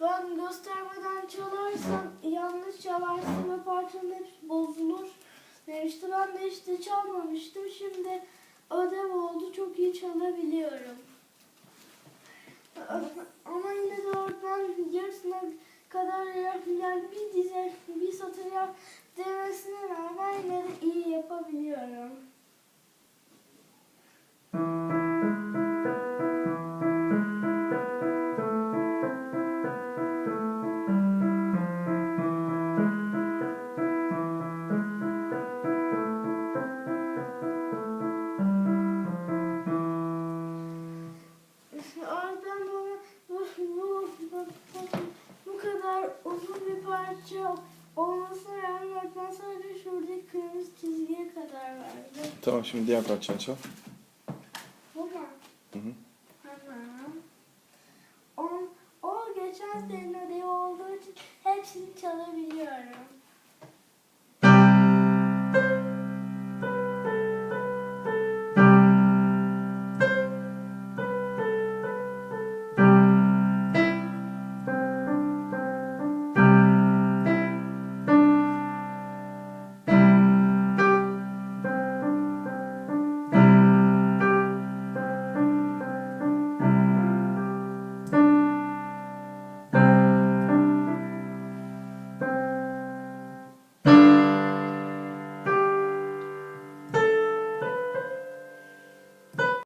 Ben göstermeden çalarsam yanlış çalarsam ve parçanın hepsi bozulur demişti. Ben de işte çalmamıştım. Şimdi ödev oldu. Çok iyi çalabiliyorum. Ama yine de oradan yarısına kadar yani bir dize, bir satır demesine rağmen yine de iyi parça olmasına rağmen öğretmen sadece şuradaki kırmızı çizgiye kadar verdi. Tamam şimdi diğer parçanı çal. Bu mu? Hı hı. Tamam. O, o geçen sene ödevi olduğu için hepsini çalabiliyorum.